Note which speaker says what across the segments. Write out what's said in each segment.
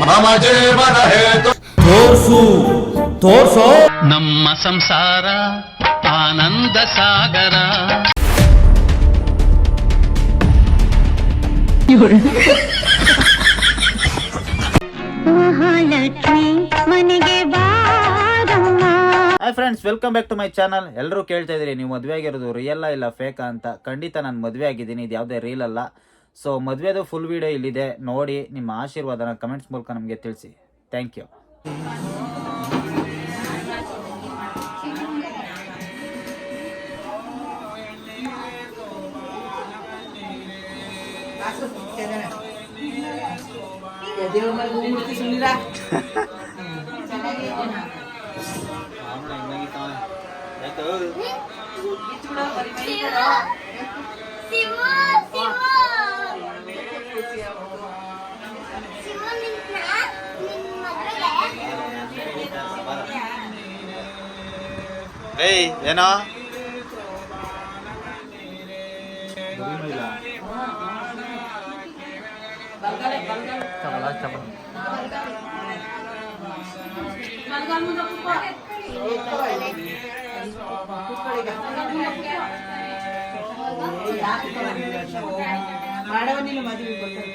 Speaker 1: ಮಮ ಜೀವನ ಹೇತು.
Speaker 2: ತೋರ್ಸು ತೋರ್ಸೋ.
Speaker 3: ನಮ್ಮ ಸಂಸಾರ ಆನಂದ ಸಾಗರ.
Speaker 4: ಮನೆಗೆ
Speaker 5: hi friends welcome back to my channel ಎಲ್ಲರೂ ಕೇಳ್ತಾ ಇದ್ರಿ ನೀವು ಮದುವೆ ಆಗಿರೋದು ರಿಯಲ್ಲ ಇಲ್ಲ ಫೇಕಾ ಅಂತ? ಖಂಡಿತ ನಾನು ಮದುವೆ ಆಗಿದ್ದೀನಿ ಇದು ಯಾವುದೇ ರೀಲ್ ಅಲ್ಲ. ಸೊ ಮದುವೆದು ಫುಲ್ ವಿಡಿಯೋ ಇಲ್ಲಿದೆ. ನೋಡಿ ನಿಮ್ಮ ಆಶೀರ್ವಾದನ ಕಮೆಂಟ್ಸ್ ಮೂಲಕ ನಮಗೆ ತಿಳಿಸಿ. ಥ್ಯಾಂಕ್ ಯು ಏಯ್ ಏನೋ
Speaker 6: ಮಾಡವನಿಲ್ಲ ಮದುವೆ ಬರ್ತಾರೆ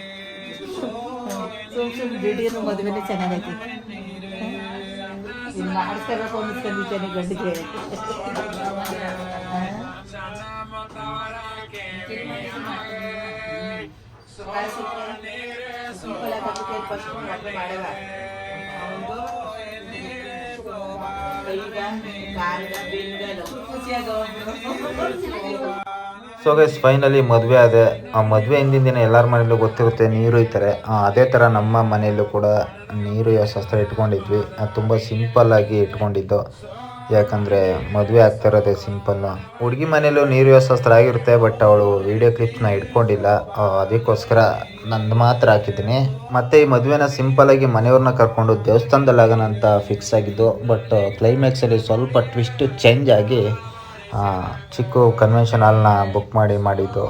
Speaker 6: ಸುಮ್ ಸುಮ್ ದುಡಿಯೋದು ಮದುವೆನೇ ಚೆನ್ನಾಗೈತಿ ಇನ್ನು ಮಾಡಿಸ್ಕೋಬೇಕು ಅನ್ನಿಸ್ಕೊಂಡಿದ್ದೇನೆ ಗಂಡಿಗೆ
Speaker 5: ಸೊ ಗೈಸ್ ಫೈನಲಿ ಮದುವೆ ಆದೆ. ಆ ಮದುವೆ ಹಿಂದಿನ ದಿನ ಎಲ್ಲರ ಮನೇಲೂ ಗೊತ್ತಿರುತ್ತೆ, ನೀರು ಇರ್ತಾರೆ ಅದೇ ಥರ ನಮ್ಮ ಮನೆಯಲ್ಲೂ ಕೂಡ ನೀರು ಶಾಸ್ತ್ರ ಇಟ್ಕೊಂಡಿದ್ವಿ. ಅದು ತುಂಬ ಸಿಂಪಲ್ಲಾಗಿ ಇಟ್ಕೊಂಡಿದ್ದು. ಯಾಕಂದರೆ ಮದುವೆ ಆಗ್ತಾ ಇರೋದೇ ಸಿಂಪಲ್ಲು. ಹುಡುಗಿ ಮನೇಲೂ ನೀರು ಶಾಸ್ತ್ರ ಆಗಿರುತ್ತೆ, ಬಟ್ ಅವಳು ವಿಡಿಯೋ ಕ್ಲಿಪ್ಸ್ನ ಇಟ್ಕೊಂಡಿಲ್ಲ. ಅದಕ್ಕೋಸ್ಕರ ನಂದು ಮಾತ್ರ ಹಾಕಿದ್ದೀನಿ. ಮತ್ತು ಈ ಮದುವೆನ ಸಿಂಪಲ್ಲಾಗಿ ಮನೆಯವ್ರನ್ನ ಕರ್ಕೊಂಡು ದೇವಸ್ಥಾನದಲ್ಲಿ ಆಗೋಣ ಅಂತ ಫಿಕ್ಸ್ ಆಗಿದ್ದು. ಬಟ್ ಕ್ಲೈಮ್ಯಾಕ್ಸಲ್ಲಿ ಸ್ವಲ್ಪ ಟ್ವಿಸ್ಟ್ ಚೇಂಜ್ ಆಗಿ ಚಿಕ್ಕ ಕನ್ವೆನ್ಷನ್ ಹಾಲ್ನ ಬುಕ್ ಮಾಡಿ ಮಾಡಿದ್ದು.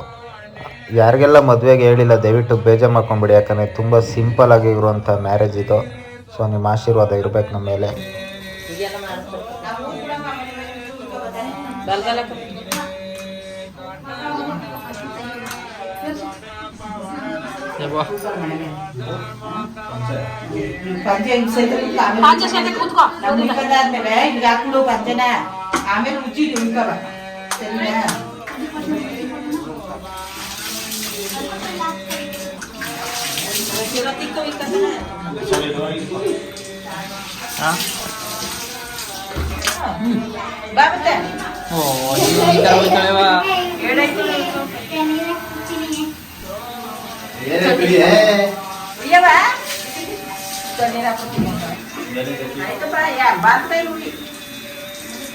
Speaker 5: ಯಾರಿಗೆಲ್ಲ ಮದುವೆಗೆ ಹೇಳಿಲ್ಲ, ದಯವಿಟ್ಟು ಬೇಜಾರು ಮಾಡ್ಕೊಂಬಿಡಿ ಯಾಕಂದರೆ ತುಂಬ ಸಿಂಪಲ್ ಆಗಿರುವಂಥ ಮ್ಯಾರೇಜ್ ಇದು. ಸೊ ನಿಮ್ಮ ಆಶೀರ್ವಾದ ಇರಬೇಕು ನಮ್ಮ ಮೇಲೆ.
Speaker 6: ಪಂಚೆ ಕೂತ್ಕೊ. ಆದ್ಮೇಲೆ ಈಗ ಹಾಕೊಂಡು ಪಂಚನ ಆಮೇಲೆ ಉಜ್ಜಿ ಉಳ್ಕವ ಸರಿನಾ ಬಾ ಮತ್ತೆ ಅಯ್ಯವ್ವ ತಣ್ಣೀರ್ ಹಾಕ್ಕೊತೀನಿ ಆಯ್ತಪ್ಪ ಯಾರು ಬಾರ್ತಾ ಇರುವಿ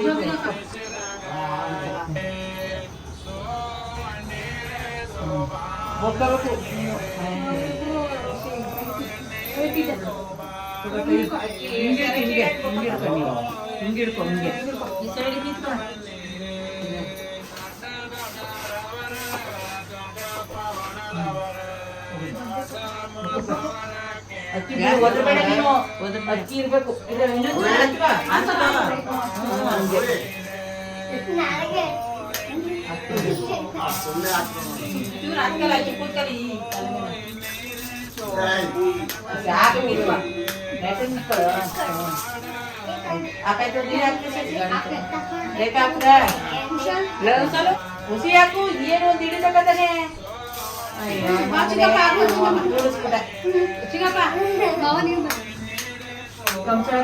Speaker 4: ಇರೋ ಚಿಂತಾಗ್ತಾನೆ
Speaker 6: ಹಿಂಗೆ ಹಿಂಗೆ ಹಿಂಗೆ ಹಿಡ್ಕೊ ನೀವು ಹಿಂಗೆ ಹಿಡ್ಕೊ ಹಿಂಗೆ ಹ್ಮ್. ಹಾಕಾಯ್ತು ನೀರು ಹಾಕ್ತಿ ಸಸಿ ಬೇಕಾಗ್ತದ. ಹುಸಿ ಹಾಕು. ಏನು ಒಂದು ಹಿಡಿಬೇಕಂತಾನೆ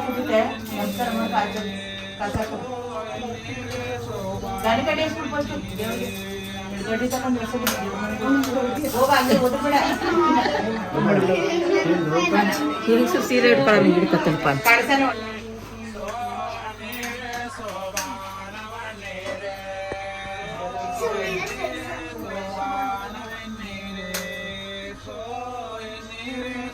Speaker 6: ಕುದಿತೆ ನಮಸ್ಕಾರ ಕೊಡು ಗಾಡಿ ಕಡೆ ಎಸ್ಬಿಟ್ಟು ಫಸ್ಟ್ ದೇವ್ರಿಗೆ ಗಡ್ಡಿ ಹೋಗ
Speaker 7: ಸೀರೆ ಇಟ್ಕೊಳ್ಳೋ ಹಿಡ್ಕೊತನಪ್ಪ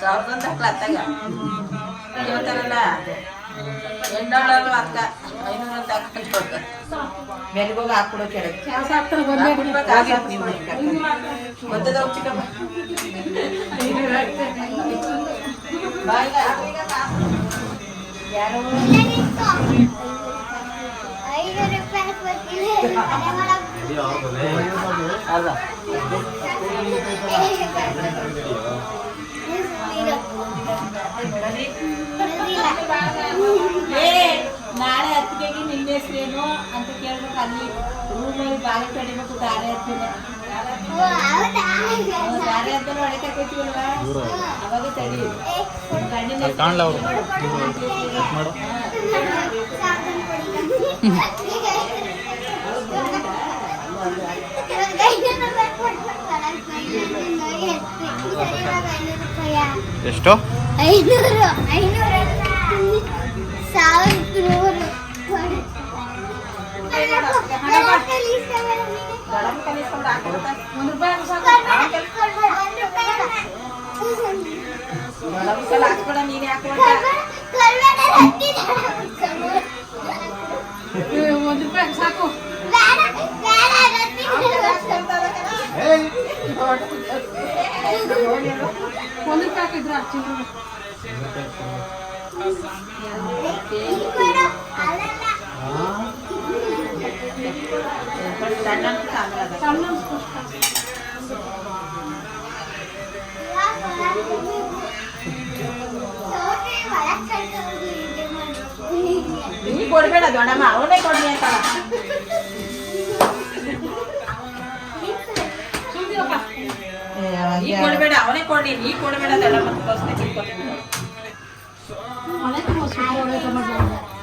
Speaker 6: సౌకర్యం అట్లా అత్తగా యువతలలో ఎండాళ్ళు అక్క ఐదు వందలు
Speaker 4: తక్కువ మెరుగుగా అప్పుడు
Speaker 6: వచ్చాడు బాగా ನಾಳೆ ಹತ್ತಿಗೆಗೆ ನಿನ್ನ ಹೆಸರೇನು ಅಂತ ಕೇಳ್ಬೇಕು ಅಲ್ಲಿ ರೂಮಲ್ಲಿ ಬಾಗಿಲು ಕಡಿಬೇಕು ದಾರೆ ಹತ್ತಿನ ದಾರೆ ಹತ್ತಲು ಹೊಡೆಕ ಕೊಟ್ಟಿವಲ್ವಾ ಅವಾಗ ತಡಿ ಗಂಡಿನ
Speaker 4: ಕಾಣಲ
Speaker 5: ಎಷ್ಟು
Speaker 4: ಐನೂರು ಐನೂರು ಸಾವಿರದ ನೂರು
Speaker 6: గడం కనీసం రాకపోతే వంద రూపాయలు గడంకలు హాకుండా నేను
Speaker 4: హాకుండా వంద రూపాయలు సాకు వంద రూపాయలు
Speaker 6: ఇద్దరు వచ్చిండ్రు Thank you. ನೀ ಕೊಡ್ಬೇಡ ದೊಡ್ಡಮ್ಮ, ಅವನೇ ಕೊಡ್ಲಿ ಅಂತ. ನೀ ಕೊಡ್ಬೇಡ ಅವನೇ ಕೊಡ್ಲಿ, ನೀ ಕೊಡ್ಬೇಡ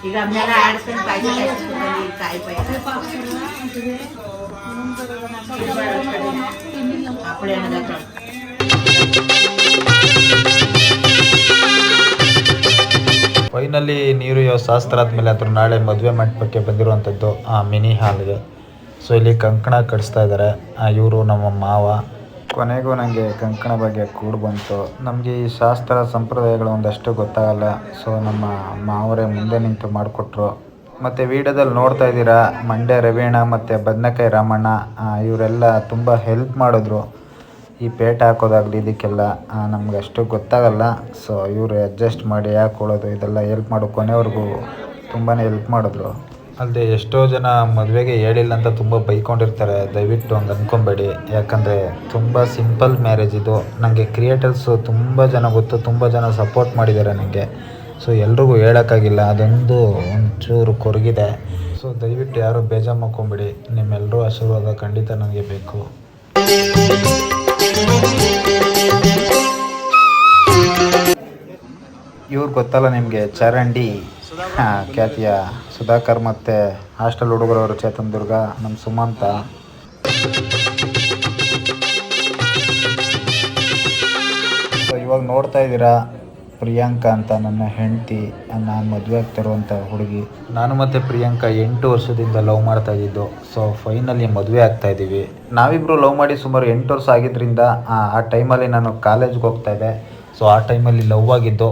Speaker 6: ಈಗ ಅದನ್ನೆಲ್ಲ ಕಾಯಿ ಕಾಯಿ ಪಾಯ
Speaker 5: ಫೈನಲಿ ನೀರು ಯಾವ ಶಾಸ್ತ್ರ ಆದ್ಮೇಲೆ ಅದ್ರ ನಾಳೆ ಮದುವೆ ಮಂಟಪಕ್ಕೆ ಬಂದಿರುವಂಥದ್ದು ಆ ಮಿನಿ ಹಾಲ್ಗೆ. ಸೊ ಇಲ್ಲಿ ಕಂಕಣ ಕಟ್ಸ್ತಾ ಇದ್ದಾರೆ ಇವರು ನಮ್ಮ ಮಾವ. ಕೊನೆಗೂ ನನಗೆ ಕಂಕಣ ಬಗ್ಗೆ ಕೂಡು ಬಂತು. ನಮಗೆ ಈ ಶಾಸ್ತ್ರ ಸಂಪ್ರದಾಯಗಳು ಒಂದಷ್ಟು ಗೊತ್ತಾಗಲ್ಲ. ಸೊ ನಮ್ಮ ಮಾವರೇ ಮುಂದೆ ನಿಂತು ಮಾಡಿಕೊಟ್ರು. ಮತ್ತು ವೀಡಿಯೋದಲ್ಲಿ ನೋಡ್ತಾ ಇದ್ದೀರಾ? ಮಂಡ್ಯ ರವೀಣ ಮತ್ತು ಬದನೆಕಾಯಿ ರಾಮಣ್ಣ ಇವರೆಲ್ಲ ತುಂಬ ಹೆಲ್ಪ್ ಮಾಡಿದ್ರು. ಈ ಪೇಟ ಹಾಕೋದಾಗಲಿ ಇದಕ್ಕೆಲ್ಲ ನಮ್ಗೆ ಅಷ್ಟು ಗೊತ್ತಾಗಲ್ಲ. ಸೊ ಇವರು ಅಡ್ಜಸ್ಟ್ ಮಾಡಿ ಹಾಕೊಳ್ಳೋದು ಇದೆಲ್ಲ ಹೆಲ್ಪ್ ಮಾಡೋ ಕೊನೆವರೆಗೂ ತುಂಬಾ ಹೆಲ್ಪ್ ಮಾಡಿದ್ರು. ಅಲ್ಲದೆ ಎಷ್ಟೋ ಜನ ಮದುವೆಗೆ ಹೇಳಿಲ್ಲ ಅಂತ ತುಂಬ ಬೈಕೊಂಡಿರ್ತಾರೆ. ದಯವಿಟ್ಟು ಹಂಗೆ ಅಂದ್ಕೊಬೇಡಿ ಯಾಕಂದರೆ ತುಂಬ ಸಿಂಪಲ್ ಮ್ಯಾರೇಜ್ ಇದು. ನನಗೆ ಕ್ರಿಯೇಟರ್ಸು ತುಂಬ ಜನ ಗೊತ್ತು, ತುಂಬ ಜನ ಸಪೋರ್ಟ್ ಮಾಡಿದ್ದಾರೆ ನನಗೆ ಸೊ ಎಲ್ರಿಗೂ ಹೇಳೋಕ್ಕಾಗಿಲ್ಲ, ಅದೊಂದು ಒಂಚೂರು ಕೊರಗಿದೆ. ಸೊ ದಯವಿಟ್ಟು ಯಾರು ಬೇಜಾರು ಮಾಡ್ಕೊಂಬಿಡಿ ನಿಮ್ಮೆಲ್ಲರೂ ಆಶೀರ್ವಾದ ಖಂಡಿತ ನನಗೆ ಬೇಕು. ಇವ್ರು ಗೊತ್ತಲ್ಲ ನಿಮಗೆ, ಚರಂಡಿ ಖ್ಯಾತಿಯ ಸುಧಾಕರ್ ಮತ್ತು ಹಾಸ್ಟೆಲ್ ಹುಡುಗರವರು ಚೇತನ್ ದುರ್ಗ ನಮ್ಮ ಸುಮಂತ. ಇವಾಗ ನೋಡ್ತಾ ಇದ್ದೀರಾ ಪ್ರಿಯಾಂಕಾ ಅಂತ ನನ್ನ ಹೆಂಡತಿ ನಾನು ಮದುವೆ ಆಗ್ತಿರುವಂಥ ಹುಡುಗಿ. ನಾನು ಮತ್ತು ಪ್ರಿಯಾಂಕಾ ಎಂಟು ವರ್ಷದಿಂದ ಲವ್ ಮಾಡ್ತಾ ಇದ್ದಿದ್ದು ಸೊ ಫೈನಲಿ ಮದುವೆ ಆಗ್ತಾ ಇದ್ದೀವಿ. ನಾವಿಬ್ಬರು ಲವ್ ಮಾಡಿ ಸುಮಾರು ಎಂಟು ವರ್ಷ ಆಗಿದ್ದರಿಂದ ಆ ಟೈಮಲ್ಲಿ ನಾನು ಕಾಲೇಜ್ಗೆ ಹೋಗ್ತಾ ಇದ್ದೆ. ಸೊ ಆ ಟೈಮಲ್ಲಿ ಲವ್ ಆಗಿದ್ದು,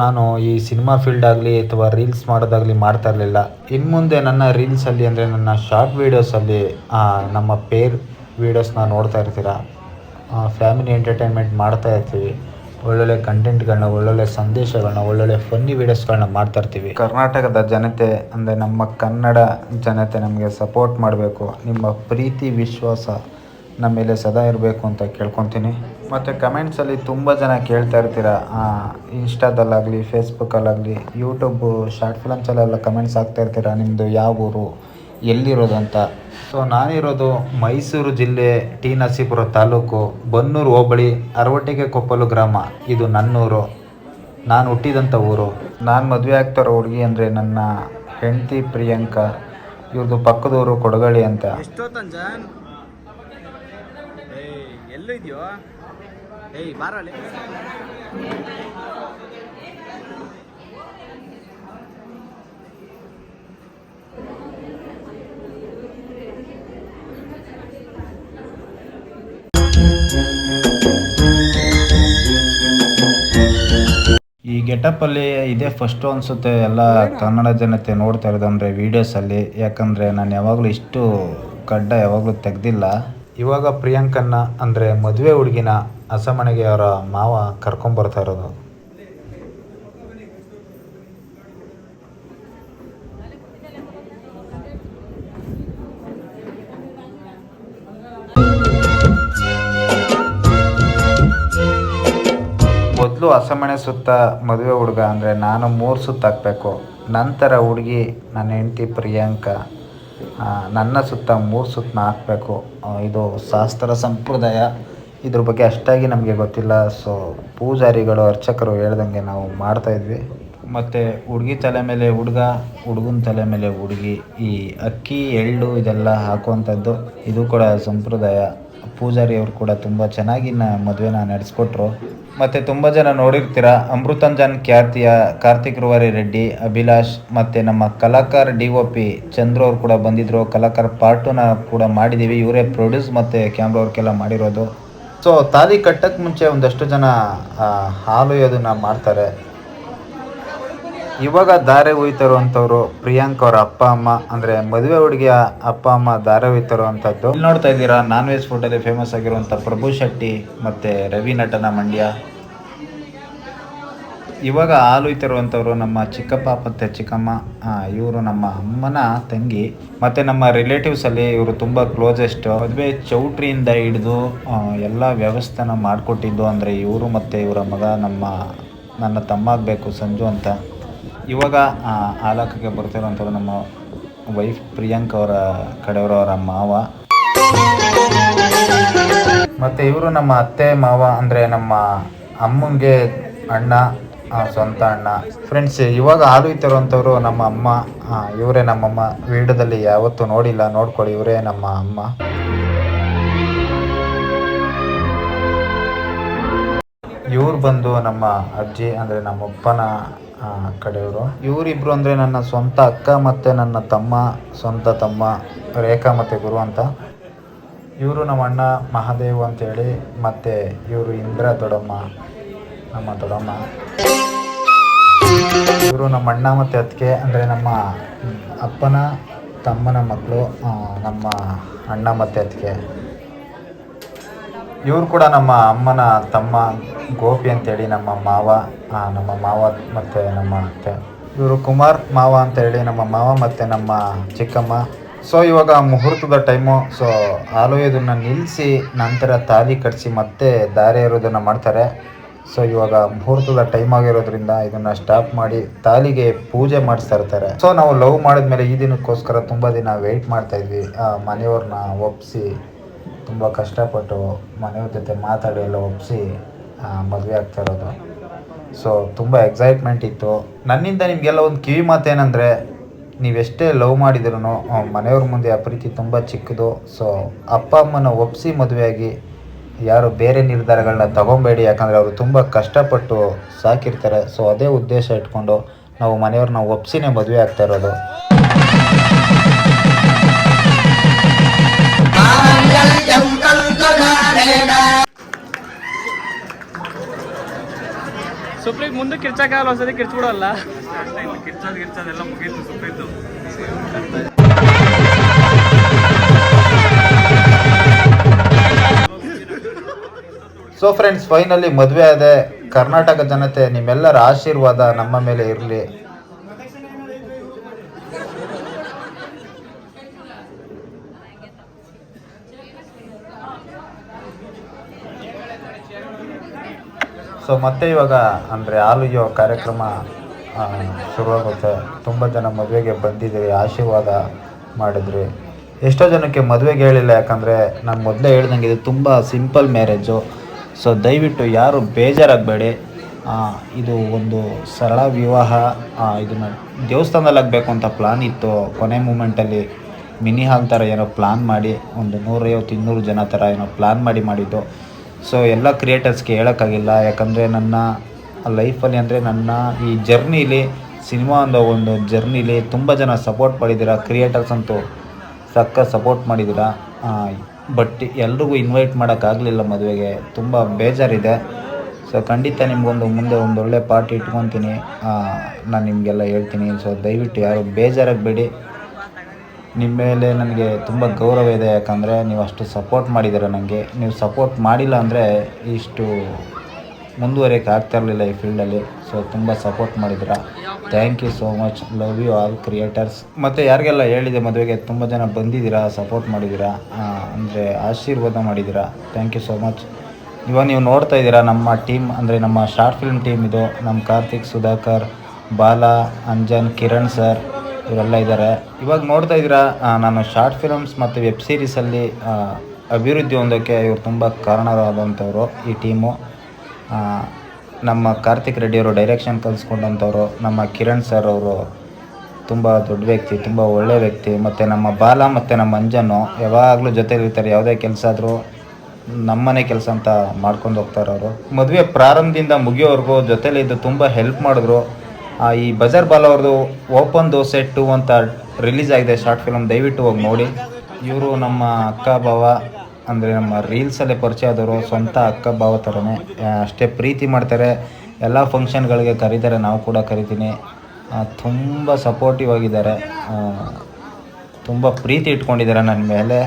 Speaker 5: ನಾನು ಈ ಸಿನಿಮಾ ಫೀಲ್ಡ್ ಆಗಲಿ ಅಥವಾ ರೀಲ್ಸ್ ಮಾಡೋದಾಗಲಿ ಮಾಡ್ತಾ ಇರಲಿಲ್ಲ. ಇನ್ನು ಮುಂದೆ ನನ್ನ ರೀಲ್ಸಲ್ಲಿ ಅಂದರೆ ನನ್ನ ಶಾರ್ಟ್ ವೀಡಿಯೋಸಲ್ಲಿ ನಮ್ಮ ಪೇರ್ ವೀಡಿಯೋಸ್ನ ನೋಡ್ತಾ ಇರ್ತೀರ? ಫ್ಯಾಮಿಲಿ ಎಂಟರ್ಟೈನ್ಮೆಂಟ್ ಮಾಡ್ತಾ ಇರ್ತೀವಿ. ಒಳ್ಳೊಳ್ಳೆ ಕಂಟೆಂಟ್ಗಳನ್ನ ಒಳ್ಳೊಳ್ಳೆ ಸಂದೇಶಗಳನ್ನ, ಒಳ್ಳೊಳ್ಳೆ ಫನ್ನಿ ವೀಡಿಯೋಸ್ಗಳನ್ನ ಮಾಡ್ತಾ ಇರ್ತೀವಿ. ಕರ್ನಾಟಕದ ಜನತೆ ಅಂದರೆ ನಮ್ಮ ಕನ್ನಡ ಜನತೆ ನಮಗೆ ಸಪೋರ್ಟ್ ಮಾಡಬೇಕು. ನಿಮ್ಮ ಪ್ರೀತಿ, ವಿಶ್ವಾಸ ನಮ್ಮ ಮೇಲೆ ಸದಾ ಇರಬೇಕು ಅಂತ ಕೇಳ್ಕೊತೀನಿ. ಮತ್ತು ಕಮೆಂಟ್ಸಲ್ಲಿ ತುಂಬ ಜನ ಕೇಳ್ತಾ ಇರ್ತೀರ? ಇನ್ಸ್ಟಾದಲ್ಲಾಗಲಿ ಫೇಸ್ಬುಕ್ಕಲ್ಲಾಗಲಿ ಯೂಟ್ಯೂಬು ಶಾರ್ಟ್ ಫಿಲಮ್ಸಲ್ಲೆಲ್ಲ ಕಮೆಂಟ್ಸ್ ಹಾಕ್ತಾ ಇರ್ತೀರಾ? ನಿಮ್ಮದು ಯಾವ ಊರು, ಎಲ್ಲಿರೋದು ಅಂತ? ಸೊ ನಾನಿರೋದು ಮೈಸೂರು ಜಿಲ್ಲೆ ಟಿ ನರಸೀಪುರ ತಾಲೂಕು ಬನ್ನೂರು ಹೋಬಳಿ ಅರವಟ್ಟಿಗೆ ಕೊಪ್ಪಲು ಗ್ರಾಮ. ಇದು ನನ್ನೂರು. ನಾನು ಹುಟ್ಟಿದಂಥ ಊರು. ನಾನು ಮದುವೆ ಆಗ್ತಾರೋ ಹುಡುಗಿ ಅಂದರೆ ನನ್ನ ಹೆಂಡತಿ ಪ್ರಿಯಾಂಕಾ. ಇವ್ರದ್ದು ಪಕ್ಕದೂರು ಕೊಡಗಳಿ ಅಂತ.
Speaker 8: ಎಲ್ಲೂ ಏಯ್ ಬಾರಲ್ಲಿ
Speaker 5: ಈ ಗೆಟಪ್ಪಲ್ಲಿ ಇದೇ ಫಸ್ಟು ಅನಿಸುತ್ತೆ ಎಲ್ಲ ಕನ್ನಡ ಜನತೆ ನೋಡ್ತಾ ಇರೋದು ವಿಡಿಯೋಸ್ ಅಲ್ಲಿ. ಯಾಕಂದರೆ ನಾನು ಯಾವಾಗಲೂ ಇಷ್ಟು ಕಡ್ಡ ಯಾವಾಗಲೂ ತೆಗ್ದಿಲ್ಲ. ಇವಾಗ ಪ್ರಿಯಾಂಕನ್ನ ಅಂದರೆ ಮದುವೆ ಹುಡುಗಿನ ಹಸಮಣೆಗೆ ಅವರ ಮಾವ ಕರ್ಕೊಂಬರ್ತಾ ಇರೋದು. ಹಸಮಣೆ ಸುತ್ತ ಮದುವೆ ಹುಡುಗ ಅಂದರೆ ನಾನು ಮೂರು ಸುತ್ತ ಹಾಕಬೇಕು. ನಂತರ ಹುಡುಗಿ ನನ್ನ ಹೆಂಡತಿ ಪ್ರಿಯಾಂಕ ನನ್ನ ಸುತ್ತ ಮೂರು ಸುತ್ತನ್ನ ಹಾಕಬೇಕು. ಇದು ಶಾಸ್ತ್ರ ಸಂಪ್ರದಾಯ. ಇದ್ರ ಬಗ್ಗೆ ಅಷ್ಟಾಗಿ ನಮಗೆ ಗೊತ್ತಿಲ್ಲ. ಸೊ ಪೂಜಾರಿಗಳು, ಅರ್ಚಕರು ಹೇಳ್ದಂಗೆ ನಾವು ಮಾಡ್ತಾಯಿದ್ವಿ ಮತ್ತು ಹುಡುಗಿ ತಲೆ ಮೇಲೆ ಹುಡುಗ, ಹುಡುಗನ ತಲೆ ಮೇಲೆ ಹುಡುಗಿ, ಈ ಅಕ್ಕಿ, ಎಳ್ಳು ಇದೆಲ್ಲ ಹಾಕುವಂಥದ್ದು, ಇದು ಕೂಡ ಸಂಪ್ರದಾಯ. ಪೂಜಾರಿಯವರು ಕೂಡ ತುಂಬ ಚೆನ್ನಾಗಿ ನ ಮದುವೆನ ನಡೆಸ್ಕೊಟ್ರು. ಮತ್ತು ತುಂಬ ಜನ ನೋಡಿರ್ತೀರ, ಅಮೃತಂಜನ್ ಖ್ಯಾತಿಯ ಕಾರ್ತಿಕ್ ರುವಾರಿ ರೆಡ್ಡಿ, ಅಭಿಲಾಷ್, ಮತ್ತು ನಮ್ಮ ಕಲಾಕಾರ ಡಿ ಒ ಪಿ ಚಂದ್ರು ಅವರು ಕೂಡ ಬಂದಿದ್ದರು ಕಲಾಕಾರ ಪಾರ್ಟುನ ಕೂಡ ಮಾಡಿದ್ದೀವಿ ಇವರೇ ಪ್ರೊಡ್ಯೂಸ್ ಮತ್ತು ಕ್ಯಾಮ್ರಾ ವರ್ಕೆಲ್ಲ ಮಾಡಿರೋದು. ಸೊ ತಾಲಿ ಕಟ್ಟಕ್ಕೆ ಮುಂಚೆ ಒಂದಷ್ಟು ಜನ ಹಾಲು ಅದನ್ನು ಮಾಡ್ತಾರೆ. ಇವಾಗ ಧಾರೆ ಹೋಯ್ತಾರೋ ಅಂತವ್ರು ಪ್ರಿಯಾಂಕ್ ಅವ್ರ ಅಪ್ಪ, ಅಮ್ಮ, ಅಂದ್ರೆ ಮದುವೆ ಹುಡುಗಿಯ ಅಪ್ಪ, ಅಮ್ಮ ದಾರೆ ಹೋಯ್ತಾರೋ ಅಂತದ್ದು ಇಲ್ಲಿ ನೋಡ್ತಾ ಇದ್ದೀರಾ, ನಾನ್ ವೆಜ್ ಫುಡಲ್ಲಿ ಫೇಮಸ್ ಆಗಿರುವಂತ ಪ್ರಭು ಶೆಟ್ಟಿ ಮತ್ತೆ ರವಿ ನಟನ ಮಂಡ್ಯ. ಇವಾಗ ಹಾಲು ಇತ್ತಿರುವಂಥವ್ರು ನಮ್ಮ ಚಿಕ್ಕಪ್ಪ ಮತ್ತು ಚಿಕ್ಕಮ್ಮ ಇವರು ನಮ್ಮ ಅಮ್ಮನ ತಂಗಿ, ಮತ್ತು ನಮ್ಮ ರಿಲೇಟಿವ್ಸಲ್ಲಿ ಇವರು ತುಂಬ ಕ್ಲೋಸೆಸ್ಟ್ ಮದುವೆ ಚೌಟ್ರಿಯಿಂದ ಹಿಡಿದು ಎಲ್ಲ ವ್ಯವಸ್ಥೆನ ಮಾಡಿಕೊಟ್ಟಿದ್ದು ಅಂದರೆ ಇವರು ಮತ್ತು ಇವರ ಮಗ ನಮ್ಮ, ನನ್ನ ತಮ್ಮ ಆಗಬೇಕು ಸಂಜು ಅಂತ. ಇವಾಗ ಹಾಲಕ್ಕಕ್ಕೆ ಬರ್ತಿರೋಂಥವ್ರು ನಮ್ಮ ವೈಫ್ ಪ್ರಿಯಾಂಕ್ ಅವರ ಕಡೆಯವರವರ ಮಾವ. ಮತ್ತು ಇವರು ನಮ್ಮ ಅತ್ತೆ ಮಾವ ಅಂದರೆ ನಮ್ಮ ಅಮ್ಮಂಗೆ ಅಣ್ಣ ಆ, ಸ್ವಂತ ಅಣ್ಣ. ಫ್ರೆಂಡ್ಸ್ ಇವಾಗ ಹಾಲು ಇತ್ತಿರುವಂಥವ್ರು ನಮ್ಮ ಅಮ್ಮ ಆ, ಇವರೇ ನಮ್ಮಮ್ಮ. ವಿಡಿಯೋದಲ್ಲಿ ಯಾವತ್ತೂ ನೋಡಿಲ್ಲ ನೋಡ್ಕೊಳ್ಳಿ ಇವರೇ ನಮ್ಮ ಅಮ್ಮ. ಇವ್ರು ಬಂದು ನಮ್ಮ ಅಜ್ಜಿ ಅಂದರೆ ನಮ್ಮಪ್ಪನ ಕಡೆಯವರು. ಇವರಿಬ್ರು ಅಂದರೆ ನನ್ನ ಸ್ವಂತ ಅಕ್ಕ ಮತ್ತು ನನ್ನ ತಮ್ಮ, ಸ್ವಂತ ತಮ್ಮ, ರೇಖಾ ಮತ್ತು ಗುರು ಅಂತ. ಇವರು ನಮ್ಮ ಅಣ್ಣ ಮಹಾದೇವ್ ಅಂತೇಳಿ ಮತ್ತು ಇವರು ಇಂದ್ರ ದೊಡಮ್ಮ ನಮ್ಮ ದೊಡಮ್ಮ ಇವರು ನಮ್ಮ ಅಣ್ಣ ಮತ್ತು ಅತ್ತಿಗೆ ಅಂದರೆ ನಮ್ಮ ಅಪ್ಪನ, ತಮ್ಮನ ಮಕ್ಕಳು ನಮ್ಮ ಅಣ್ಣ ಮತ್ತು ಅತ್ತಿಗೆ. ಇವರು ಕೂಡ ನಮ್ಮ ಅಮ್ಮನ ತಮ್ಮ ಗೋಪಿ ಅಂತೇಳಿ ನಮ್ಮ ಮಾವ ನಮ್ಮ ಮಾವ ಮತ್ತು ನಮ್ಮ ಅತ್ತೆ. ಇವರು ಕುಮಾರ್ ಮಾವ ಅಂತೇಳಿ ನಮ್ಮ ಮಾವ ಮತ್ತು ನಮ್ಮ ಚಿಕ್ಕಮ್ಮ. ಸೊ ಇವಾಗ ಮುಹೂರ್ತದ ಟೈಮು ಸೊ ಹಾಲು ಇದನ್ನು ನಿಲ್ಲಿಸಿ ನಂತರ ತಾಲಿ ಕಟ್ಟಿಸಿ ಮತ್ತೆ ದಾರೆ ಇರೋದನ್ನು ಮಾಡ್ತಾರೆ. ಸೊ ಇವಾಗ ಮುಹೂರ್ತದ ಟೈಮ್ ಆಗಿರೋದ್ರಿಂದ ಇದನ್ನು ಸ್ಟಾಪ್ ಮಾಡಿ ತಾಲಿಗೆ ಪೂಜೆ ಮಾಡಿಸ್ತಾ ಇರ್ತಾರೆ. ಸೊ ನಾವು ಲವ್ ಮಾಡಿದ್ಮೇಲೆ ಈ ದಿನಕ್ಕೋಸ್ಕರ ತುಂಬ ದಿನ ವೆಯ್ಟ್ ಮಾಡ್ತಾ ಇದ್ವಿ. ಆ, ಮನೆಯವ್ರನ್ನ ಒಪ್ಪಿಸಿ ತುಂಬ ಕಷ್ಟಪಟ್ಟು ಮನೆಯವ್ರ ಜೊತೆ ಮಾತಾಡಿ ಎಲ್ಲ ಒಪ್ಪಿಸಿ ಮದುವೆ ಆಗ್ತಾ ಇರೋದು. ಸೊ ತುಂಬ ಎಕ್ಸೈಟ್ಮೆಂಟ್ ಇತ್ತು. ನನ್ನಿಂದ ನಿಮಗೆಲ್ಲ ಒಂದು ಕಿವಿ ಮಾತೇನೆಂದರೆ ನೀವೆಷ್ಟೇ ಲವ್ ಮಾಡಿದ್ರು ಮನೆಯವ್ರ ಮುಂದೆ ಆ ಪ್ರೀತಿ ತುಂಬ ಚಿಕ್ಕದು. ಸೊ ಅಪ್ಪ ಅಮ್ಮನ ಒಪ್ಪಿಸಿ ಮದುವೆಯಾಗಿ ಯಾರು ಬೇರೆ ನಿರ್ಧಾರಗಳನ್ನ ತಗೊಬೇಡಿ, ಯಾಕಂದರೆ ಅವರು ತುಂಬ ಕಷ್ಟಪಟ್ಟು ಸಾಕಿರ್ತಾರೆ. ಸೊ ಅದೇ ಉದ್ದೇಶ ಇಟ್ಕೊಂಡು ನಾವು ಮನೆಯವ್ರನ್ನ ಒಪ್ಸಿನೇ ಮದುವೆ ಆಗ್ತಾ ಇರೋದು.
Speaker 8: ಸುಪ್ರೀತ್ ಮುಂದೆ ಕಿರ್ಚಾಕಾಗಲ್ಲ ಒಂದ್ಸತಿ ಕಿರ್ಚ್ಬಿಡಲ್ಲ. ಕಿರ್ಚೋದು ಕಿರ್ಚೋದೆಲ್ಲ ಮುಗೀತು ಸುಪ್ರೀತು
Speaker 5: ಸೊ ಫ್ರೆಂಡ್ಸ್ ಫೈನಲಿ ಮದುವೆ ಆದೆ ಕರ್ನಾಟಕ ಜನತೆ, ನಿಮ್ಮೆಲ್ಲರ ಆಶೀರ್ವಾದ ನಮ್ಮ ಮೇಲೆ ಇರಲಿ. ಸೊ ಮತ್ತೆ ಇವಾಗ ಅಂದರೆ ಹಾಲು ಇಯೋ ಕಾರ್ಯಕ್ರಮ ಶುರುವಾಗುತ್ತೆ. ತುಂಬ ಜನ ಮದುವೆಗೆ ಬಂದಿದ್ದೀರಿ, ಆಶೀರ್ವಾದ ಮಾಡಿದ್ರಿ. ಎಷ್ಟೋ ಜನಕ್ಕೆ ಮದುವೆಗೆ ಹೇಳಿಲ್ಲ, ಯಾಕಂದರೆ ನಾನು ಮೊದಲೇ ಹೇಳ್ದಂಗೆ ಇದು ತುಂಬ ಸಿಂಪಲ್ ಮ್ಯಾರೇಜು ಸೊ ದಯವಿಟ್ಟು ಯಾರು ಬೇಜಾರಾಗಬೇಡಿ. ಇದು ಒಂದು ಸರಳ ವಿವಾಹ. ಇದನ್ನು ದೇವಸ್ಥಾನದಲ್ಲಿ ಆಗಬೇಕು ಅಂತ ಪ್ಲಾನ್ ಇತ್ತು. ಕೊನೆ ಮೂಮೆಂಟಲ್ಲಿ ಮಿನಿ ಹಾಲ್ ಥರ ಏನೋ ಪ್ಲಾನ್ ಮಾಡಿ, ಒಂದು ನೂರೈವತ್ತು ಇನ್ನೂರು ಜನ ಥರ ಏನೋ ಪ್ಲಾನ್ ಮಾಡಿ ಮಾಡಿದ್ದು. ಸೊ ಎಲ್ಲ ಕ್ರಿಯೇಟರ್ಸ್ಗೆ ಹೇಳೋಕ್ಕಾಗಿಲ್ಲ. ಯಾಕಂದರೆ ನನ್ನ ಲೈಫಲ್ಲಿ ಅಂದರೆ ನನ್ನ ಈ ಜರ್ನಿಲಿ ಸಿನಿಮಾ ಅಂದ ಒಂದು ಜರ್ನಿಲಿ ತುಂಬ ಜನ ಸಪೋರ್ಟ್ ಮಾಡಿದ್ದೀರಾ? ಕ್ರಿಯೇಟರ್ಸ್ ಅಂತೂ ಸಕ್ಕ ಸಪೋರ್ಟ್ ಮಾಡಿದ್ದೀರಾ? ಬಟ್ ಎಲ್ರಿಗೂ ಇನ್ವೈಟ್ ಮಾಡೋಕ್ಕಾಗಲಿಲ್ಲ ಮದುವೆಗೆ. ತುಂಬ ಬೇಜಾರಿದೆ. ಸೊ ಖಂಡಿತ ನಿಮಗೊಂದು ಮುಂದೆ ಒಂದು ಒಳ್ಳೆ ಪಾರ್ಟಿ ಇಟ್ಕೊತೀನಿ. ನಾನು ನಿಮಗೆಲ್ಲ ಹೇಳ್ತೀನಿ. ಸೊ ದಯವಿಟ್ಟು ಯಾರು ಬೇಜಾರಾಗಬೇಡಿ. ನಿಮ್ಮ ಮೇಲೆ ನನಗೆ ತುಂಬ ಗೌರವ ಇದೆ, ಯಾಕಂದರೆ ನೀವು ಅಷ್ಟು ಸಪೋರ್ಟ್ ಮಾಡಿದ್ದೀರ ನನಗೆ ನೀವು ಸಪೋರ್ಟ್ ಮಾಡಿಲ್ಲ ಅಂದರೆ ಇಷ್ಟು ಮುಂದುವರಿಯೋಕ್ಕೆ ಆಗ್ತಾ ಇರಲಿಲ್ಲ ಈ ಫೀಲ್ಡಲ್ಲಿ ಸೊ ತುಂಬ ಸಪೋರ್ಟ್ ಮಾಡಿದ್ದೀರಾ. Thank you so much love you all creators ಮತ್ತು ಯಾರಿಗೆಲ್ಲ ಹೇಳಿದೆ ಮದುವೆಗೆ, ತುಂಬ ಜನ ಬಂದಿದ್ದೀರಾ ಸಪೋರ್ಟ್ ಮಾಡಿದ್ದೀರಾ ಅಂದರೆ ಆಶೀರ್ವಾದ ಮಾಡಿದ್ದೀರಾ? ಥ್ಯಾಂಕ್ ಯು ಸೋ ಮಚ್ ಇವಾಗ ನೀವು ನೋಡ್ತಾ ಇದ್ದೀರಾ, ನಮ್ಮ ಟೀಮ್ ಅಂದರೆ ನಮ್ಮ ಶಾರ್ಟ್ ಫಿಲ್ಮ್ ಟೀಮ್ ಇದು. ನಮ್ಮ ಕಾರ್ತಿಕ್ ಸುಧಾಕರ್, ಬಾಲ, ಅಂಜನ್, ಕಿರಣ್ ಸರ್ ಇವರೆಲ್ಲ ಇದ್ದಾರೆ. ಇವಾಗ ನೋಡ್ತಾ ಇದ್ದೀರಾ ನಾನು ಶಾರ್ಟ್ ಫಿಲಮ್ಸ್ ಮತ್ತು ವೆಬ್ ಸೀರೀಸಲ್ಲಿ ಅಭಿವೃದ್ಧಿ ಹೊಂದೋಕ್ಕೆ ಇವರು ತುಂಬ ಕಾರಣರಾದಂಥವ್ರು ಈ ಟೀಮು. ನಮ್ಮ ಕಾರ್ತಿಕ್ ರೆಡ್ಡಿ ಅವರು ಡೈರೆಕ್ಷನ್ ಕಲಿಸ್ಕೊಂಡಂಥವ್ರು, ನಮ್ಮ ಕಿರಣ್ ಸರ್ ಅವರು ತುಂಬ ದೊಡ್ಡ ವ್ಯಕ್ತಿ, ತುಂಬ ಒಳ್ಳೆಯ ವ್ಯಕ್ತಿ, ಮತ್ತು ನಮ್ಮ ಬಾಲ ಮತ್ತು ನಮ್ಮ ಅಂಜನ್ನು ಯಾವಾಗಲೂ ಜೊತೆಲಿರ್ತಾರೆ ಯಾವುದೇ ಕೆಲಸ ಆದರೂ ನಮ್ಮನೆ ಕೆಲಸ ಅಂತ ಮಾಡ್ಕೊಂಡು ಹೋಗ್ತಾರೆ ಅವರು ಮದುವೆ ಪ್ರಾರಂಭದಿಂದ ಮುಗಿಯೋವರೆಗೂ ಜೊತೆಲಿದ್ದು ತುಂಬ ಹೆಲ್ಪ್ ಮಾಡಿದ್ರು. ಈ ಬಜಾರ್ ಬಾಲ್ ಅವ್ರದ್ದು ಓಪನ್ ದೋಸೆ ಟು ಅಂತ ರಿಲೀಸ್ ಆಗಿದೆ ಶಾರ್ಟ್ ಫಿಲಮ್ ದಯವಿಟ್ಟು ಹೋಗಿ ನೋಡಿ. ಇವರು ನಮ್ಮ ಅಕ್ಕ ಭಾವ, ಅಂದರೆ ನಮ್ಮ ರೀಲ್ಸಲ್ಲೇ ಪರಿಚಯ ಆದವರು, ಸ್ವಂತ ಅಕ್ಕ ಭಾವ ಥರನೇ ಅಷ್ಟೇ ಪ್ರೀತಿ ಮಾಡ್ತಾರೆ. ಎಲ್ಲ ಫಂಕ್ಷನ್ಗಳಿಗೆ ಕರೀತಾರೆ, ನಾವು ಕೂಡ ಕರಿತೀನಿ. ತುಂಬ ಸಪೋರ್ಟಿವ್ ಆಗಿದ್ದಾರೆ. ತುಂಬ ಪ್ರೀತಿ ಇಟ್ಕೊಂಡಿದ್ದಾರೆ ನನ್ನ ಮೇಲೆ.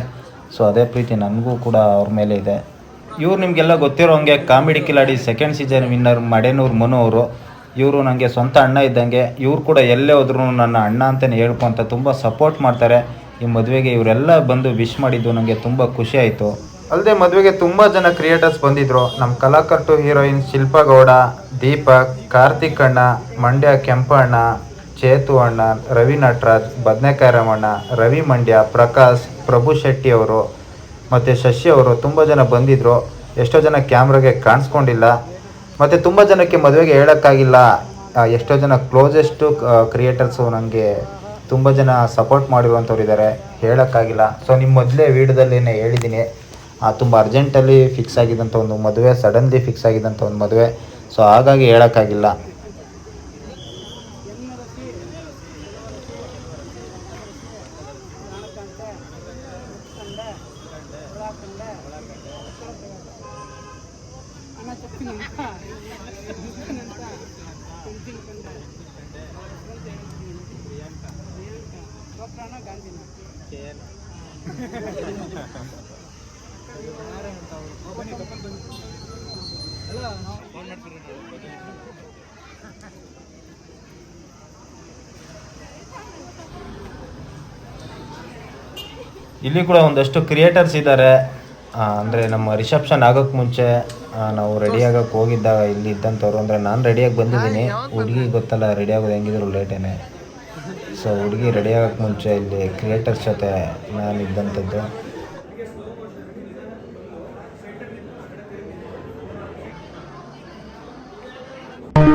Speaker 5: ಸೊ ಅದೇ ಪ್ರೀತಿ ನನಗೂ ಕೂಡ ಅವ್ರ ಮೇಲೆ ಇದೆ. ಇವ್ರು ನಿಮಗೆಲ್ಲ ಗೊತ್ತಿರೋ ಹಂಗೆ comedy Kiladi second season winner Madenur Manu ಅವರು. ಇವರು ನನಗೆ ಸ್ವಂತ ಅಣ್ಣ ಇದ್ದಂಗೆ, ಇವ್ರು ಕೂಡ ಎಲ್ಲೇ ಹೋದ್ರೂ ನನ್ನ ಅಣ್ಣ ಅಂತಲೇ ಹೇಳ್ಕೊಂತ ತುಂಬ ಸಪೋರ್ಟ್ ಮಾಡ್ತಾರೆ. ಈ ಮದುವೆಗೆ ಇವರೆಲ್ಲ ಬಂದು ವಿಶ್ ಮಾಡಿದ್ದು ನನಗೆ ತುಂಬ ಖುಷಿ ಆಯಿತು. ಅಲ್ಲದೆ ಮದುವೆಗೆ ತುಂಬ ಜನ ಕ್ರಿಯೇಟರ್ಸ್ ಬಂದಿದ್ರು. ನಮ್ಮ ಕಲಾಕಟ್ಟು ಹೀರೋಯಿನ್ ಶಿಲ್ಪಾ ಗೌಡ, ದೀಪಕ್, ಕಾರ್ತಿಕ್ ಅಣ್ಣ, ಮಂಡ್ಯ ಕೆಂಪಣ್ಣ ಚೇತು ಅಣ್ಣ, ರವಿ ನಟರಾಜ್, ಬದನೆಕಾಯಿ ರಮಣ್ಣ, ರವಿ ಮಂಡ್ಯ, ಪ್ರಕಾಶ್, ಪ್ರಭು ಶೆಟ್ಟಿ ಅವರು ಮತ್ತು ಶಶಿ ಅವರು ತುಂಬ ಜನ ಬಂದಿದ್ದರು ಎಷ್ಟೋ ಜನ ಕ್ಯಾಮ್ರಾಗೆ ಕಾಣಿಸ್ಕೊಂಡಿಲ್ಲ. ಮತ್ತು ತುಂಬ ಜನಕ್ಕೆ ಮದುವೆಗೆ ಹೇಳೋಕ್ಕಾಗಿಲ್ಲ. ಎಷ್ಟೋ ಜನ ಕ್ಲೋಸೆಸ್ಟು ಕ್ರಿಯೇಟರ್ಸು ನನಗೆ ತುಂಬ ಜನ ಸಪೋರ್ಟ್ ಮಾಡಿರುವಂಥವ್ರು ಇದ್ದಾರೆ ಹೇಳೋಕ್ಕಾಗಿಲ್ಲ. ಸೊ ನಿಮ್ಮ ಮೊದಲೇ ವೀಡಿಯೋದಲ್ಲೇ ಹೇಳಿದ್ದೀನಿ ತುಂಬ ಅರ್ಜೆಂಟಲ್ಲಿ ಫಿಕ್ಸ್ ಆಗಿದ್ದಂಥ ಒಂದು ಮದುವೆ ಸಡನ್ಲಿ ಫಿಕ್ಸ್ ಆಗಿದ್ದಂಥ ಒಂದು ಮದುವೆ. ಸೊ ಹಾಗಾಗಿ ಹೇಳೋಕ್ಕಾಗಿಲ್ಲ ಇಲ್ಲಿ ಕೂಡ ಒಂದಷ್ಟು ಕ್ರಿಯೇಟರ್ಸ್ ಇದ್ದಾರೆ ಅಂದರೆ ನಮ್ಮ ರಿಸೆಪ್ಷನ್ ಆಗೋಕ್ಕೆ ಮುಂಚೆ ನಾವು ರೆಡಿ ಆಗೋಕ್ಕೆ ಹೋಗಿದ್ದಾಗ ಇಲ್ಲಿ ಇದ್ದಂಥವ್ರು, ಅಂದರೆ ನಾನು ರೆಡಿಯಾಗಿ ಬಂದಿದ್ದೀನಿ. ಹುಡುಗಿ ಗೊತ್ತಲ್ಲ ರೆಡಿ ಆಗೋದು ಹೆಂಗಿದ್ರು ಲೇಟೇನೆ ಸೊ ಹುಡುಗಿ ರೆಡಿ ಆಗೋಕ್ಕೆ ಮುಂಚೆ ಇಲ್ಲಿ ಕ್ರಿಯೇಟರ್ಸ್ ಜೊತೆ ನಾನು ಇದ್ದಂಥದ್ದು.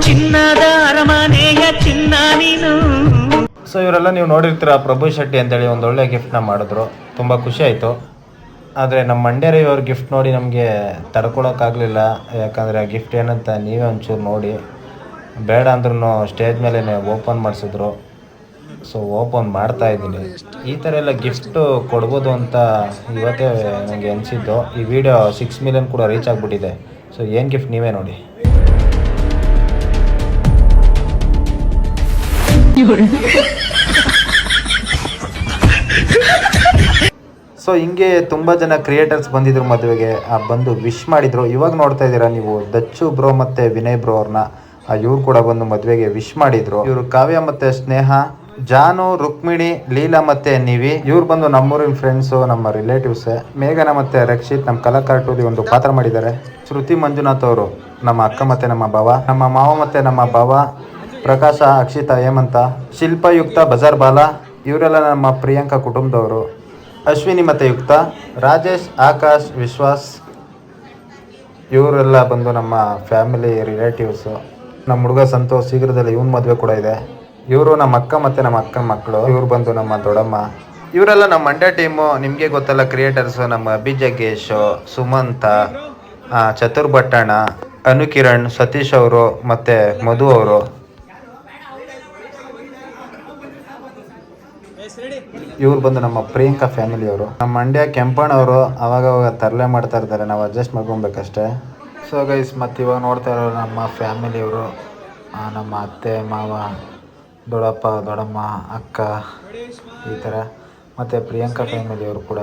Speaker 3: ಚಿನ್ನದ ಅರಮನೆಯ ಚಿನ್ನ ನೀನು.
Speaker 5: ಸೊ ಇವರೆಲ್ಲ ನೀವು ನೋಡಿರ್ತೀರ, ಪ್ರಭು ಶೆಟ್ಟಿ ಅಂತೇಳಿ ಒಂದು ಒಳ್ಳೆ ಗಿಫ್ಟ್ನ ಮಾಡಿದ್ರು. ತುಂಬ ಖುಷಿ ಆಯಿತು. ಆದರೆ ನಮ್ಮ ಮಂಡ್ಯರ ಅವ್ರ ಗಿಫ್ಟ್ ನೋಡಿ ನಮಗೆ ತಡ್ಕೊಳೋಕ್ಕಾಗಲಿಲ್ಲ. ಯಾಕಂದರೆ ಆ ಗಿಫ್ಟ್ ಏನಂತ ನೀವೇ ಒಂಚೂರು ನೋಡಿ. ಬೇಡ ಅಂದ್ರೂ ಸ್ಟೇಜ್ ಮೇಲೆ ಓಪನ್ ಮಾಡಿಸಿದ್ರು. ಸೊ ಓಪನ್ ಮಾಡ್ತಾ ಇದ್ದೀನಿ. ಈ ಥರ ಎಲ್ಲ ಗಿಫ್ಟು ಕೊಡ್ಬೋದು ಅಂತ ಇವತ್ತೇ ನನಗೆ ಅನಿಸಿದ್ದು. ಈ ವಿಡಿಯೋ ಸಿಕ್ಸ್ ಮಿಲಿಯನ್ ಕೂಡ ರೀಚ್ ಆಗಿಬಿಟ್ಟಿದೆ. ಸೊ ಏನು ಗಿಫ್ಟ್ ನೀವೇ ನೋಡಿ. ಸೊ ಹಿಂಗೆ ತುಂಬ ಜನ ಕ್ರಿಯೇಟರ್ಸ್ ಬಂದಿದ್ರು ಮದುವೆಗೆ. ಬಂದು ವಿಶ್ ಮಾಡಿದ್ರು. ಇವಾಗ ನೋಡ್ತಾ ಇದ್ದೀರಾ ನೀವು, ದಚ್ಚು ಬ್ರೋ ಮತ್ತೆ ವಿನಯ್ ಬ್ರೋ ಅವ್ರನ್ನ ಇವ್ರು ಕೂಡ ಬಂದು ಮದುವೆಗೆ ವಿಶ್ ಮಾಡಿದ್ರು. ಇವರು ಕಾವ್ಯ ಮತ್ತು ಸ್ನೇಹ, ಜಾನು, ರುಕ್ಮಿಣಿ, ಲೀಲಾ ಮತ್ತೆ ನಿವಿ. ಇವ್ರು ಬಂದು ನಮ್ಮೂರಿನ ಫ್ರೆಂಡ್ಸು ನಮ್ಮ ರಿಲೇಟಿವ್ಸ್ ಮೇಘನ ಮತ್ತೆ ರಕ್ಷಿತ್ ನಮ್ಮ ಕಲಾಕಾರ್ಟೂಲಿ ಒಂದು ಪಾತ್ರ ಮಾಡಿದ್ದಾರೆ. ಶ್ರುತಿ ಮಂಜುನಾಥ್ ಅವರು, ನಮ್ಮ ಅಕ್ಕ ಮತ್ತೆ ನಮ್ಮ ಭಾವ, ನಮ್ಮ ಮಾವ ಮತ್ತೆ ನಮ್ಮ ಭಾವ ಪ್ರಕಾಶ ಅಕ್ಷಿತಾ ಹೇಮಂತ ಶಿಲ್ಪಯುಕ್ತ ಬಜಾರ್ ಬಾಲ ಇವರೆಲ್ಲ ನಮ್ಮ ಪ್ರಿಯಾಂಕಾ ಕುಟುಂಬದವರು. ಅಶ್ವಿನಿ ಮತ್ತು ಯುಕ್ತ ರಾಜೇಶ್ ಆಕಾಶ್ ವಿಶ್ವಾಸ್ ಇವರೆಲ್ಲ ಬಂದು ನಮ್ಮ ಫ್ಯಾಮಿಲಿ ರಿಲೇಟಿವ್ಸು ನಮ್ಮ ಹುಡುಗ ಸಂತೋಷ್ ಶೀಘ್ರದಲ್ಲಿ ಇವನ್ ಮದುವೆ ಕೂಡ ಇದೆ. ಇವರು ನಮ್ಮ ಅಕ್ಕ ಮತ್ತು ನಮ್ಮ ಅಕ್ಕನ ಮಕ್ಕಳು ಇವ್ರು ಬಂದು ನಮ್ಮ ದೊಡ್ಡಮ್ಮ. ಇವರೆಲ್ಲ ನಮ್ಮ ಮಂಡ್ಯ ಟೀಮು ನಿಮಗೆ ಗೊತ್ತಲ್ಲ ಕ್ರಿಯೇಟರ್ಸು ನಮ್ಮ ಬಿ ಜಗ್ಗೇಶ್ ಸುಮಂತ ಆ, ಚತುರ್ ಭಟ್ಟಣ್ಣ ಅನುಕಿರಣ್ ಸತೀಶ್ ಅವರು ಮತ್ತು ಮಧು ಅವರು. ಇವ್ರು ಬಂದು ನಮ್ಮ ಪ್ರಿಯಾಂಕಾ ಫ್ಯಾಮಿಲಿಯವರು ನಮ್ಮ ಮಂಡ್ಯ ಕೆಂಪಣ್ಣವರು ಅವಾಗ ಅವಾಗ ತರಲೆ ಮಾಡ್ತಾ ಇರ್ತಾರೆ, ನಾವು ಅಡ್ಜಸ್ಟ್ ಮಾಡ್ಕೊಬೇಕಷ್ಟೇ. ಸೊ ಗೈಸ್ ಮತ್ತು ಇವಾಗ ನೋಡ್ತಾ ಇರೋ ನಮ್ಮ ಫ್ಯಾಮಿಲಿಯವರು ನಮ್ಮ ಅತ್ತೆ, ಮಾವ, ದೊಡ್ಡಪ್ಪ, ದೊಡ್ಡಮ್ಮ, ಅಕ್ಕ, ಈ ಥರ ಮತ್ತು ಪ್ರಿಯಾಂಕಾ ಫ್ಯಾಮಿಲಿಯವರು ಕೂಡ.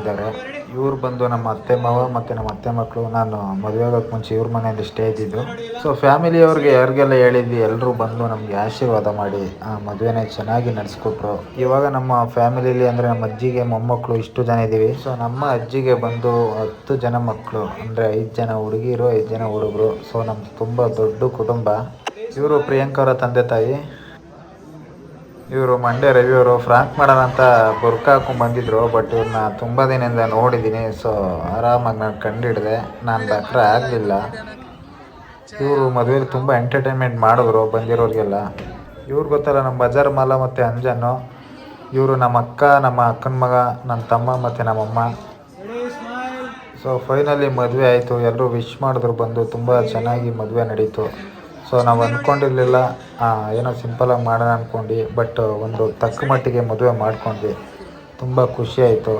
Speaker 5: ಇದ್ದಾರೆ. ಇವ್ರು ಬಂದು ನಮ್ಮ ಅತ್ತೆ ಮಾವ ಮತ್ತು ನಮ್ಮ ಅತ್ತೆ ಮಕ್ಕಳು ನಾನು ಮದುವೆ ಆಗೋಕ್ಕೆ ಮುಂಚೆ ಇವ್ರ ಮನೆಯಲ್ಲಿ ಸ್ಟೇ ಇದ್ದಿದ್ದು. ಸೊ ಫ್ಯಾಮಿಲಿಯವ್ರಿಗೆ ಯಾರಿಗೆಲ್ಲ ಹೇಳಿದ್ವಿ ಎಲ್ಲರೂ ಬಂದು ನಮಗೆ ಆಶೀರ್ವಾದ ಮಾಡಿ, ಆ ಮದುವೆನ ಚೆನ್ನಾಗಿ ನಡೆಸ್ಕೊಟ್ರು. ಇವಾಗ ನಮ್ಮ ಫ್ಯಾಮಿಲಿಲಿ ಅಂದರೆ ನಮ್ಮ ಅಜ್ಜಿಗೆ ಮೊಮ್ಮಕ್ಕಳು ಇಷ್ಟು ಜನ ಇದ್ದೀವಿ ಸೊ ನಮ್ಮ ಅಜ್ಜಿಗೆ ಬಂದು ಹತ್ತು ಜನ ಮಕ್ಕಳು ಅಂದರೆ ಐದು ಜನ ಹುಡುಗಿರು, ಐದು ಜನ ಹುಡುಗರು. ಸೊ ನಮ್ಮದು ತುಂಬ ದೊಡ್ಡ ಕುಟುಂಬ. ಇವರು ಪ್ರಿಯಾಂಕ ಅವರ ತಂದೆ ತಾಯಿ. ಇವರು ಮಂಡ್ಯ ರವಿ ಅವರು ಫ್ರಾಂಕ್ ಮಾಡೋಣ ಅಂತ ಬುರ್ಕ ಹಾಕೊಂಡು ಬಂದಿದ್ರು ಬಟ್ ಇವ್ರನ್ನ ತುಂಬ ದಿನದಿಂದ ನೋಡಿದ್ದೀನಿ ಸೊ ಆರಾಮಾಗಿ ನಾನು ಕಂಡಿಡಿದೆ. ನಾನು ದಕ್ರ ಆಗಲಿಲ್ಲ. ಇವರು ಮದುವೆಲಿ ತುಂಬ ಎಂಟರ್ಟೈನ್ಮೆಂಟ್ ಮಾಡಿದ್ರು ಬಂದಿರೋರಿಗೆಲ್ಲ. ಇವ್ರು ಗೊತ್ತಲ್ಲ ನಮ್ಮ ಬಜಾರ್ ಮಾಲ ಮತ್ತು ಅಂಜನ್ನು, ಇವರು ನಮ್ಮ ಅಕ್ಕ, ನಮ್ಮ ಅಕ್ಕನ ಮಗ ನನ್ನ ತಮ್ಮ ಮತ್ತು ನಮ್ಮಮ್ಮ ಸೊ ಫೈನಲಿ ಮದುವೆ ಆಯಿತು ಎಲ್ಲರೂ ವಿಶ್ ಮಾಡಿದ್ರು ಬಂದು, ತುಂಬ ಚೆನ್ನಾಗಿ ಮದುವೆ ನಡೀತು. ಸೊ ನಾವು ಅಂದ್ಕೊಂಡಿರಲಿಲ್ಲ ಏನೋ ಸಿಂಪಲಾಗಿ ಮಾಡೋಣ ಅಂದ್ಕೊಂಡು ಬಟ್ ಒಂದು ತಕ್ಕ ಮಟ್ಟಿಗೆ ಮದುವೆ ಮಾಡ್ಕೊಂಡ್ವಿ. ತುಂಬ ಖುಷಿ ಆಯಿತು.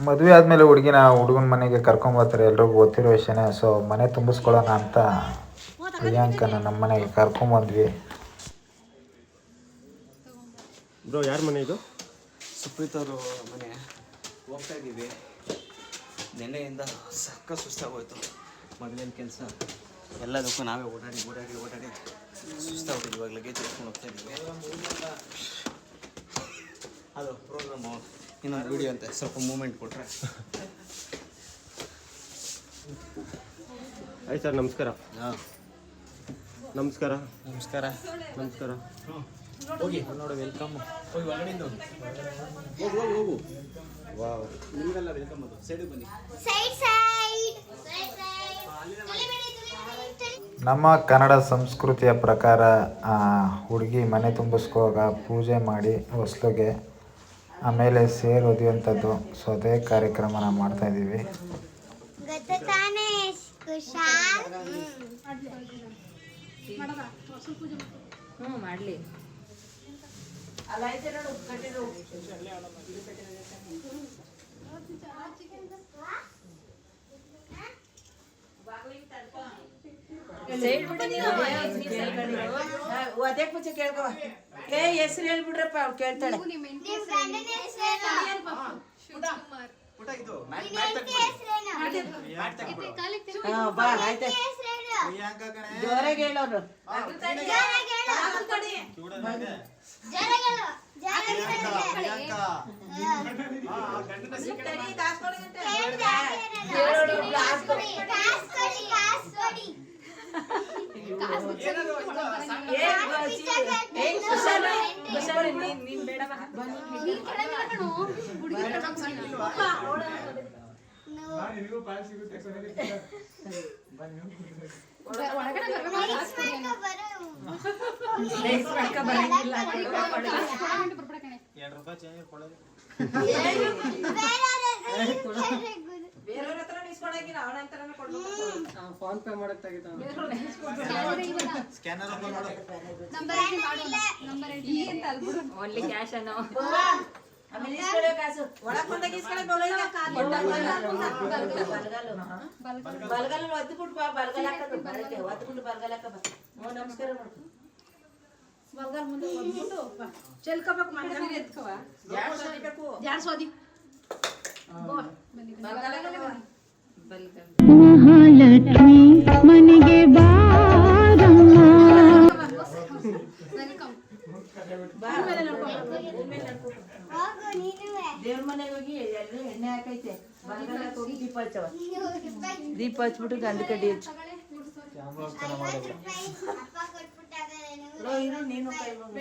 Speaker 5: ಮದುವೆ ಆದಮೇಲೆ ಹುಡುಗಿನ ಹುಡುಗನ ಮನೆಗೆ ಕರ್ಕೊಂಬರ್ತಾರೆ ಎಲ್ರಿಗೂ ಗೊತ್ತಿರೋ ವಿಷಯನೇ. ಸೊ ಮನೆ ತುಂಬಿಸ್ಕೊಳ್ಳೋಣ ಅಂತ ಪ್ರಿಯಾಂಕನ ನಮ್ಮ ಮನೆಗೆ ಕರ್ಕೊಂಬಂದ್ವಿ
Speaker 9: ಬ್ರೋ ಯಾರ ಮನೆ ಇದು?
Speaker 1: ಸುಪ್ರೀತ್ ಅವರು ಮನೆ. ಹೋಗ್ತಾ ಇದ್ದೀವಿ. ನೆನ್ನೆಯಿಂದ ಸಕ್ಕ ಸುಸ್ತಾಗೋಯ್ತು ಮಗಲಿನ ಕೆಲಸ. ಎಲ್ಲದಕ್ಕೂ ನಾವೇ ಓಡಾಡಿ ಓಡಾಡಿ ಓಡಾಡಿ ಸುಸ್ತಾಗ್ಬಿಟ್ಟಿದ್ವಿ. ಇವಾಗ ಲಗೇಜ್ ಎತ್ಕೊಂಡು ಹೋಗ್ತಾ ಇದ್ದೀವಿ. ಅದು ಪ್ರೋಗ್ರಾಮು ಇನ್ನೊಂದು ವಿಡಿಯೋ ಅಂತೆ. ಸ್ವಲ್ಪ ಮೂಮೆಂಟ್ ಕೊಟ್ಟರೆ
Speaker 9: ಆಯ್ತು ಸರ್ ನಮಸ್ಕಾರ.
Speaker 1: ಹಾಂ.
Speaker 9: ನಮಸ್ಕಾರ.
Speaker 1: ನಮಸ್ಕಾರ.
Speaker 9: ನಮಸ್ಕಾರ.
Speaker 1: ಹೋಗಿ ನೋಡು ವೆಲ್ಕಮ್ ಹೋಗಿ ಒಳಗಡೆಯಿಂದ ಹೋಗು ಹೋಗು ಹೋಗು. ವಾವ್ ನಿಮಗೆಲ್ಲ ವೆಲ್ಕಮ್ ಅದು. ಸೈಡಿಗೆ ಬನ್ನಿ.
Speaker 4: ಸೈಡ್ ಸೈಡ್ ಸೈಡ್ ಸೈಡ್
Speaker 5: ನಮ್ಮ ಕನ್ನಡ ಸಂಸ್ಕೃತಿಯ ಪ್ರಕಾರ ಹುಡುಗಿ ಮನೆ ತುಂಬಿಸ್ಕೋವಾಗ ಪೂಜೆ ಮಾಡಿ ಹೊಸ್ಲಿಗೆ ಆಮೇಲೆ ಸೇರು ಒದಿಯುವಂಥದ್ದು ಸೊ ಅದೇ ಕಾರ್ಯಕ್ರಮ ನಾವು ಮಾಡ್ತಾಯಿದ್ದೀವಿ
Speaker 4: ಗೊತ್ತ ತಾನೇ ಕುಶಾಲ್
Speaker 7: ಹ್ಞೂ ಮಾಡಲಿ
Speaker 6: ಅದೇ ಪೂಜೆ ಕೇಳ್ಕೊ ಏ ಹೆಸರು ಹೇಳ್ಬಿಡ್ರಪ್ಪ ಅವ್ಳು ಕೇಳ್ತಾಳೆ
Speaker 4: ನಿಮ್ ಗಂಡನ ಹೆಸರೇನು ನಿನ್ ಹೆಂಡ್ತಿ ಹೆಸರೇನು
Speaker 6: ಹಾ, ಬಾ ಆಯ್ತಾ
Speaker 4: ಹೆಸರೇನು
Speaker 6: ಜೋರಾಗಿ ಹೇಳೋರು
Speaker 4: ಎರಡು ರೂಪಾಯಿ ಚೇಂಜ್ ಕೊಡೋದು
Speaker 6: ಬೇರೆಯವ್ರ ಹತ್ರ ಇಸ್ಕೊಳಂಗಿಲ್ಲ ಅವನ ಹತ್ರನೇ ಕೊಡ್ಬೇಕು
Speaker 7: ಫೋನ್ ಪೇ ಮಾಡಕ್ ತೆಗಿತಾವ
Speaker 4: ಓನ್ಲಿ ಕ್ಯಾಶ್ ಅನ್ನೋ
Speaker 6: ಆಮೇಲೆ ಇಸ್ಕೊಳ್ಳೋ ಕಾಸು. ಒಳಗ್ ಬಂದಾಗ ಇಸ್ಕೊಳ್ಳೋಕೆ ಬಲ್ಗಲ್ ಒದ್ಬಿಟ್ಟು ಬಾ. ಬಲ್ಗಲ್ ಹಾಕೋದು. ಬರಕ್ಕೆ. ಒದ್ಬಿಟ್ಟು ಬಲ್ಗಲ್ ಹಾಕ ಬಾ. ಹ್ಞೂ ನಮಸ್ಕಾರ ಮಾಡು ಬಲ್ಗಲ್ ಮುಂದೆ ಒದ್ಬಿಟ್ಟು ಚೆಲ್ಕೋಬೇಕು ಮಾಡಿ ಎತ್ಕೋವಾ ಯಾರು ಸೋದಿಬೇಕು ಯಾರು ಸೋದಿ ಬಲ್ಗಲ್ ಹಾಕೋ
Speaker 10: ಮಹಾಲಕ್ಷ್ಮಿ ಮನೆಗೆ ಬಾರಮ್ಮ
Speaker 6: ದೇವ್ರ ಮನೆಗೆ ಹೋಗಿ ಎಲ್ಲರೂ ಎಣ್ಣೆ ಹಾಕೈತೆ ಹೋಗಿ ದೀಪ ಹಚ್ಚವ
Speaker 4: ದೀಪ ಹಚ್ಬಿಟ್ಟು ಗಂಧ ಕಡ್ಡಿ ಹಚ್ಚು
Speaker 6: ಇರು ನೀನು ಕೈ ಮುಗ್ದು.